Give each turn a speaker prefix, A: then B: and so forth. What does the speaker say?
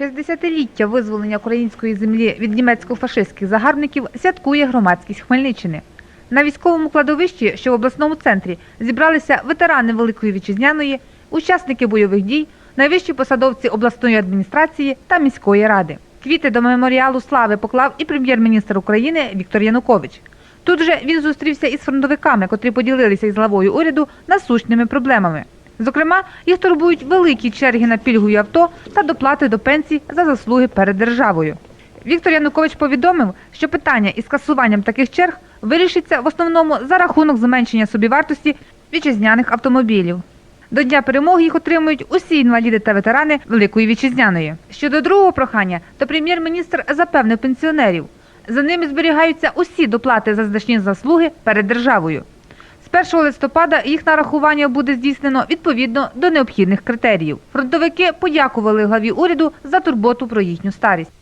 A: 60-ліття визволення української землі від німецько-фашистських загарбників святкує громадськість Хмельниччини. На військовому кладовищі, що в обласному центрі, зібралися ветерани Великої Вітчизняної, учасники бойових дій, найвищі посадовці обласної адміністрації та міської ради. Квіти до меморіалу слави поклав і прем'єр-міністр України Віктор Янукович. Тут же він зустрівся із фронтовиками, котрі поділилися із главою уряду насущними проблемами. Зокрема, їх турбують великі черги на пільгові авто та доплати до пенсій за заслуги перед державою. Віктор Янукович повідомив, що питання із скасуванням таких черг вирішиться в основному за рахунок зменшення собівартості вітчизняних автомобілів. До Дня перемоги їх отримують усі інваліди та ветерани Великої Вітчизняної. Щодо другого прохання, то прем'єр-міністр запевнив пенсіонерів. За ними зберігаються усі доплати за значні заслуги перед державою. З 1 листопада їх нарахування буде здійснено відповідно до необхідних критеріїв. Фронтовики подякували главі уряду за турботу про їхню старість.